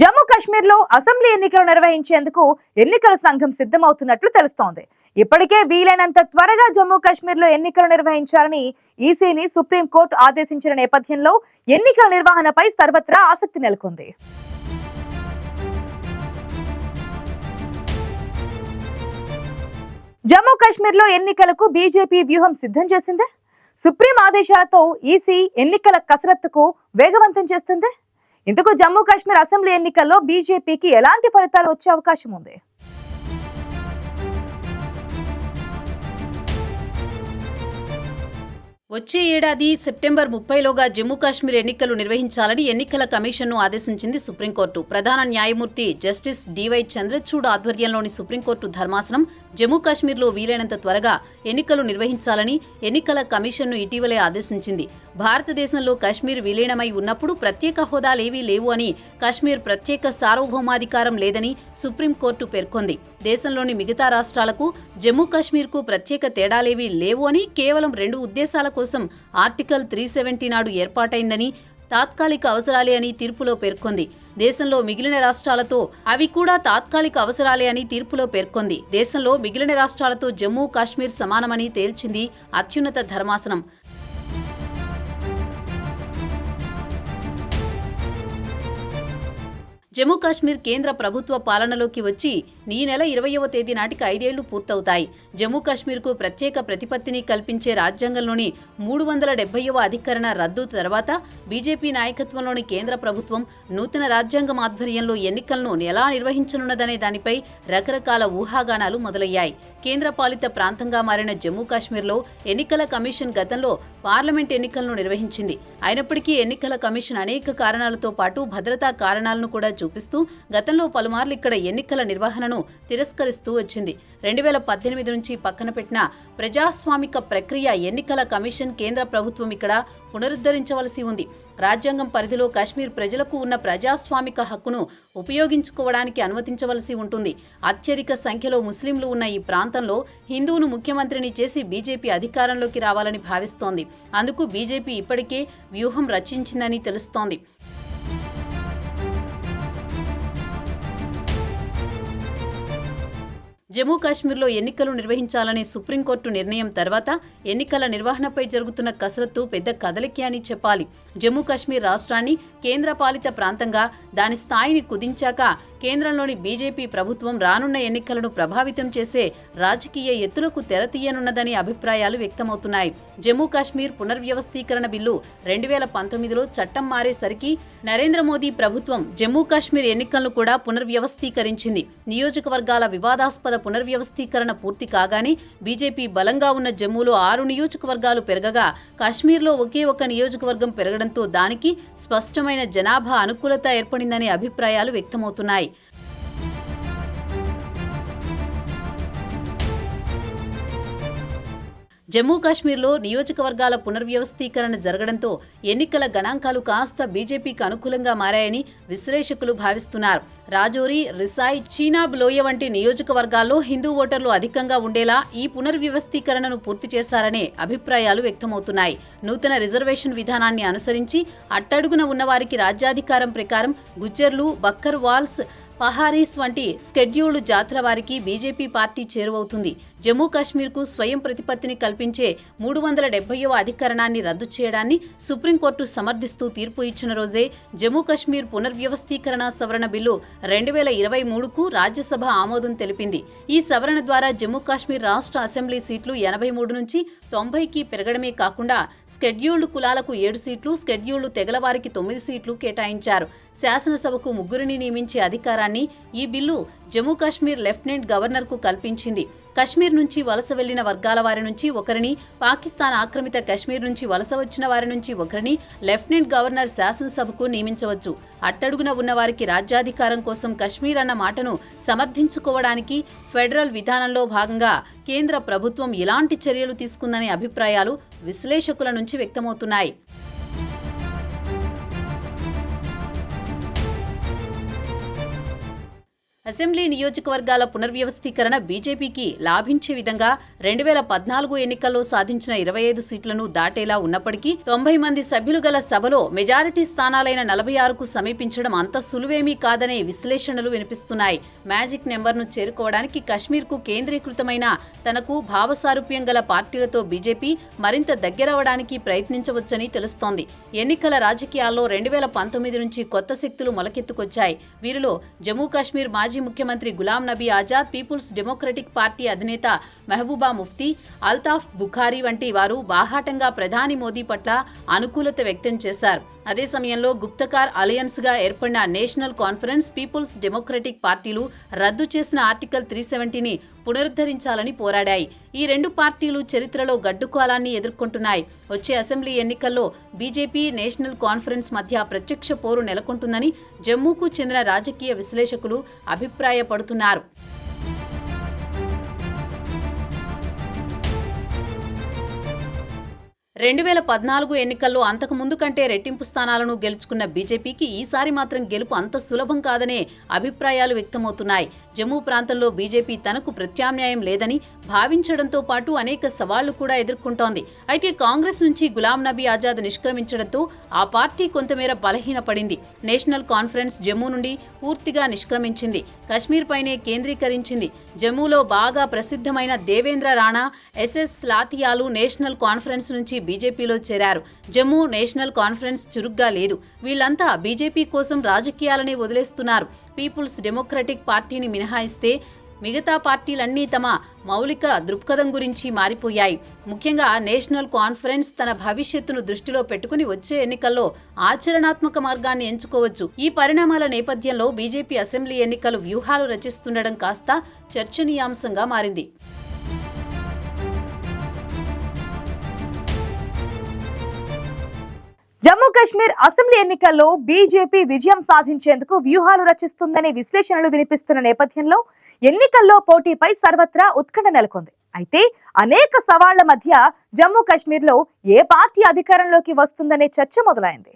జమ్మూ కాశ్మీర్లో అసెంబ్లీ ఎన్నికలు నిర్వహించేందుకు ఎన్నికల సంఘం సిద్ధమవుతున్నట్లు తెలుస్తోంది. ఇప్పటికే వీలైనంత త్వరగా జమ్మూ కాశ్మీర్లో ఎన్నికలు నిర్వహించాలని ఈసీని సుప్రీంకోర్టు ఆదేశించిన నేపథ్యంలో ఎన్నికల నిర్వహణపై సర్వత్రా ఆసక్తి నెలకొంది. జమ్మూ కాశ్మీర్లో ఎన్నికలకు బీజేపీ వ్యూహం సిద్ధం చేసిందే? సుప్రీం ఆదేశాలతో ఈసీ ఎన్నికల కసరత్తుకు వేగవంతం చేస్తుంది? ఇందుకు జమ్మూ కాశ్మీర్ అసెంబ్లీ ఎన్నికల్లో బీజేపీకి ఎలాంటి ఫలితాలు వచ్చే అవకాశం ఉంది? వచ్చే ఏడాది సెప్టెంబర్ ముప్పైలోగా జమ్మూ కాశ్మీర్ ఎన్నికలు నిర్వహించాలని ఎన్నికల కమిషన్ను ఆదేశించింది సుప్రీంకోర్టు. ప్రధాన న్యాయమూర్తి జస్టిస్ డివై చంద్రచూడ్ ఆధ్వర్యంలోని సుప్రీంకోర్టు ధర్మాసనం జమ్మూ కాశ్మీర్లో వీలైనంత త్వరగా ఎన్నికలు నిర్వహించాలని ఎన్నికల కమిషన్ను ఇటీవలే ఆదేశించింది. భారతదేశంలో కాశ్మీర్ విలీనమై ఉన్నప్పుడు ప్రత్యేక హోదాలేవీ లేవు అని కాశ్మీర్ ప్రత్యేక సార్వభౌమాధికారం లేదని సుప్రీంకోర్టు పేర్కొంది. దేశంలోని మిగతా రాష్ట్రాలకు జమ్మూ కాశ్మీర్కు ప్రత్యేక తేడాలేవీ లేవు అని కేవలం రెండు ఉద్దేశాల కోసం ఆర్టికల్ త్రీ సెవెంటీ నాడు ఏర్పాటైందని తాత్కాలిక అవసరాలే అని తీర్పులో పేర్కొంది. దేశంలో మిగిలిన రాష్ట్రాలతో అవి కూడా తాత్కాలిక అవసరాలే అని తీర్పులో పేర్కొంది. దేశంలో మిగిలిన రాష్ట్రాలతో జమ్మూ కాశ్మీర్ సమానమని తేల్చింది అత్యున్నత ధర్మాసనం. జమ్మూ కాశ్మీర్ కేంద్ర ప్రభుత్వ పాలనలోకి వచ్చి ఈ నెల ఇరవయవ తేదీ నాటికి ఐదేళ్ళు పూర్తవుతాయి. జమ్మూ కాశ్మీర్కు ప్రత్యేక ప్రతిపత్తిని కల్పించే రాజ్యాంగంలోని మూడు వందల డెబ్బైవ అధికరణ రద్దు తర్వాత బీజేపీ నాయకత్వంలోని కేంద్ర ప్రభుత్వం నూతన రాజ్యాంగం ఆధ్వర్యంలో ఎన్నికలను ఎలా నిర్వహించనున్నదనే దానిపై రకరకాల ఊహాగానాలు మొదలయ్యాయి. కేంద్రపాలిత ప్రాంతంగా మారిన జమ్మూ కాశ్మీర్లో ఎన్నికల కమిషన్ గతంలో పార్లమెంట్ ఎన్నికలను నిర్వహించింది. అయినప్పటికీ ఎన్నికల కమిషన్ అనేక కారణాలతో పాటు భద్రతా కారణాలను కూడా చూపిస్తూ గతంలో పలుమార్లు ఇక్కడ ఎన్నికల నిర్వహణను తిరస్కరిస్తూ వచ్చింది. రెండు వేల పద్దెనిమిది నుంచి పక్కన పెట్టిన ప్రజాస్వామిక ప్రక్రియ ఎన్నికల కమిషన్ కేంద్ర ప్రభుత్వం ఇక్కడ పునరుద్ధరించవలసి ఉంది. రాజ్యాంగం పరిధిలో కాశ్మీర్ ప్రజలకు ఉన్న ప్రజాస్వామిక హక్కును ఉపయోగించుకోవడానికి అనుమతించవలసి ఉంటుంది. అత్యధిక సంఖ్యలో ముస్లింలు ఉన్న ఈ ప్రాంతంలో హిందువును ముఖ్యమంత్రిని చేసి బీజేపీ అధికారంలోకి రావాలని భావిస్తోంది. అందుకు బీజేపీ ఇప్పటికే వ్యూహం రచించిందని తెలుస్తోంది. జమ్మూ కాశ్మీర్లో ఎన్నికలు నిర్వహించాలనే సుప్రీంకోర్టు నిర్ణయం తర్వాత ఎన్నికల నిర్వహణపై జరుగుతున్న కసరత్తు పెద్ద కదలికే అని చెప్పాలి. జమ్మూ కాశ్మీర్ రాష్ట్రాన్ని కేంద్రపాలిత ప్రాంతంగా దాని స్థాయిని కుదించాక కేంద్రంలోని బీజేపీ ప్రభుత్వం రానున్న ఎన్నికలను ప్రభావితం చేసే రాజకీయ ఎత్తులకు తెరతీయనున్నదని అభిప్రాయాలు వ్యక్తమవుతున్నాయి. జమ్మూ కాశ్మీర్ పునర్వ్యవస్థీకరణ బిల్లు రెండు వేల పంతొమ్మిదిలో చట్టం మారేసరికి నరేంద్ర మోదీ ప్రభుత్వం జమ్మూ కాశ్మీర్ ఎన్నికలను కూడా పునర్వ్యవస్థీకరించింది. నియోజకవర్గాల వివాదాస్పద పునర్వ్యవస్థీకరణ పూర్తి కాగానే బీజేపీ బలంగా ఉన్న జమ్మూలో ఆరు నియోజకవర్గాలు పెరగగా కాశ్మీర్లో ఒకే ఒక నియోజకవర్గం పెరగడంతో దానికి స్పష్టమైన జనాభా అనుకూలత ఏర్పడిందనే అభిప్రాయాలు వ్యక్తమవుతున్నాయి. జమ్మూ కాశ్మీర్లో నియోజకవర్గాల పునర్వ్యవస్థీకరణ జరగడంతో ఎన్నికల గణాంకాలు కాస్త బీజేపీకి అనుకూలంగా మారాయని విశ్లేషకులు భావిస్తున్నారు. రాజోరి రిసాయ్ చీనాబ్ లోయ వంటి నియోజకవర్గాల్లో హిందూ ఓటర్లు అధికంగా ఉండేలా ఈ పునర్వ్యవస్థీకరణను పూర్తి చేశారనే అభిప్రాయాలు వ్యక్తమవుతున్నాయి. నూతన రిజర్వేషన్ విధానాన్ని అనుసరించి అట్టడుగున ఉన్నవారికి రాజ్యాధికారం ప్రకారం గుజ్జర్లు బక్కర్ వాల్స్ పహారీస్ వంటి స్కెడ్యూల్డ్ జాతుల వారికి బీజేపీ పార్టీ చేరువవుతుంది. జమ్మూ కాశ్మీర్కు స్వయం ప్రతిపత్తిని కల్పించే మూడు వందల డెబ్బైవ అధికరణాన్ని రద్దు చేయడాన్ని సుప్రీంకోర్టు సమర్థిస్తూ తీర్పు ఇచ్చిన రోజే జమ్మూ కాశ్మీర్ పునర్వ్యవస్థీకరణ సవరణ బిల్లు రెండు వేల ఇరవై మూడుకు రాజ్యసభ ఆమోదం తెలిపింది. ఈ సవరణ ద్వారా జమ్మూ కాశ్మీర్ రాష్ట్ర అసెంబ్లీ సీట్లు ఎనభై మూడు నుంచి తొంభైకి పెరగడమే కాకుండా స్కెడ్యూల్డ్ కులాలకు ఏడు సీట్లు స్కెడ్యూల్డ్ తెగలవారికి తొమ్మిది సీట్లు కేటాయించారు. శాసనసభకు ముగ్గురిని నియమించే అధికారాన్ని ఈ బిల్లు జమ్మూ కాశ్మీర్ లెఫ్టినెంట్ గవర్నర్కు కల్పించింది. కశ్మీర్ నుంచి వలస వెళ్ళిన వర్గాల వారి నుంచి ఒకరిని పాకిస్తాన్ ఆక్రమిత కశ్మీర్ నుంచి వలస వచ్చిన వారి నుంచి ఒకరిని లెఫ్టినెంట్ గవర్నర్ శాసనసభకు నియమించవచ్చు. అట్టడుగున ఉన్న వారికి రాజ్యాధికారం కోసం కశ్మీర్ అన్న మాటను సమర్థించుకోవడానికి ఫెడరల్ విధానంలో భాగంగా కేంద్ర ప్రభుత్వం ఎలాంటి చర్యలు తీసుకుందనే అభిప్రాయాలు విశ్లేషకుల నుంచి వ్యక్తమవుతున్నాయి. అసెంబ్లీ నియోజకవర్గాల పునర్వ్యవస్థీకరణ బీజేపీకి లాభించే విధంగా రెండు వేల పద్నాలుగు ఎన్నికల్లో సాధించిన ఇరవై ఐదు సీట్లను దాటేలా ఉన్నప్పటికీ తొంభై మంది సభ్యులు గల సభలో మెజారిటీ స్థానాలైన నలభై ఆరుకు సమీపించడం అంత సులువేమీ కాదనే విశ్లేషణలు వినిపిస్తున్నాయి. మ్యాజిక్ నెంబర్ను చేరుకోవడానికి కశ్మీర్కు కేంద్రీకృతమైన తనకు భావసారూప్యం గల పార్టీలతో బీజేపీ మరింత దగ్గరవడానికి ప్రయత్నించవచ్చని తెలుస్తోంది. ఎన్నికల రాజకీయాల్లో రెండు వేల పంతొమ్మిది నుంచి కొత్త శక్తులు మొలకెత్తుకొచ్చాయి. వీరిలో జమ్మూ కాశ్మీర్ మాజీ ముఖ్యమంత్రి Ghulam Nabi Azad peoples democratic party అధినేత మెహబూబా ముఫ్తీ అల్తాఫ్ బుఖారీ వంటి వారు బాహాటంగా ప్రధాని మోదీ పట్ల అనుకూలత వ్యక్తం చేశారు. అదే సమయంలో గుప్తకార్ అలయన్స్గా ఏర్పడిన నేషనల్ కాన్ఫరెన్స్ పీపుల్స్ డెమోక్రటిక్ పార్టీలు రద్దు చేసిన ఆర్టికల్ త్రీ సెవెంటీని పునరుద్ధరించాలని పోరాడాయి. ఈ రెండు పార్టీలు చరిత్రలో గడ్డుకాలాన్ని ఎదుర్కొంటున్నాయి. వచ్చే అసెంబ్లీ ఎన్నికల్లో బీజేపీ నేషనల్ కాన్ఫరెన్స్ మధ్య ప్రత్యక్ష పోరు నెలకొంటుందని జమ్మూకు చెందిన రాజకీయ విశ్లేషకులు అభిప్రాయపడుతున్నారు. రెండు వేల పద్నాలుగు ఎన్నికల్లో అంతకు ముందు కంటే రెట్టింపు స్థానాలను గెలుచుకున్న బీజేపీకి ఈసారి మాత్రం గెలుపు అంత సులభం కాదనే అభిప్రాయాలు వ్యక్తమవుతున్నాయి. జమ్మూ ప్రాంతంలో బీజేపీ తనకు ప్రత్యామ్నాయం లేదని భావించడంతో పాటు అనేక సవాళ్ళు కూడా ఎదుర్కొంటోంది. అయితే కాంగ్రెస్ నుంచి గులాం నబీ ఆజాద్ నిష్క్రమించడంతో ఆ పార్టీ కొంతమేర బలహీనపడింది. నేషనల్ కాన్ఫరెన్స్ జమ్మూ నుండి పూర్తిగా నిష్క్రమించింది. కశ్మీర్ పైనే కేంద్రీకరించింది. జమ్మూలో బాగా ప్రసిద్ధమైన దేవేంద్ర రాణా ఎస్ఎస్ లాతియాలు నేషనల్ కాన్ఫరెన్స్ నుంచి బీజేపీలో చేరారు. జమ్మూ నేషనల్ కాన్ఫరెన్స్ చురుగ్గా లేదు. వీళ్ళంతా బీజేపీ కోసం రాజకీయాలనే వదిలేస్తున్నారు. పీపుల్స్ డెమోక్రటిక్ పార్టీని మినహాయిస్తే మిగతా పార్టీలన్నీ తమ మౌలిక దృక్పథం గురించి మారిపోయాయి. ముఖ్యంగా నేషనల్ కాన్ఫరెన్స్ తన భవిష్యత్తును దృష్టిలో పెట్టుకుని వచ్చే ఎన్నికల్లో ఆచరణాత్మక మార్గాన్ని ఎంచుకోవచ్చు. ఈ పరిణామాల నేపథ్యంలో బీజేపీ అసెంబ్లీ ఎన్నికలు వ్యూహాలు రచిస్తుండడం కాస్త చర్చనీయాంశంగా మారింది. జమ్మూ కాశ్మీర్ అసెంబ్లీ ఎన్నికల్లో బీజేపీ విజయం సాధించేందుకు వ్యూహాలు రచిస్తుందనే విశ్లేషణలు వినిపిస్తున్న నేపథ్యంలో ఎన్నికల్లో పోటీపై సర్వత్రా ఉత్కంఠ నెలకొంది. అయితే అనేక సవాళ్ళ మధ్య జమ్మూ కాశ్మీర్లో ఏ పార్టీ అధికారంలోకి వస్తుందనే చర్చ మొదలైంది.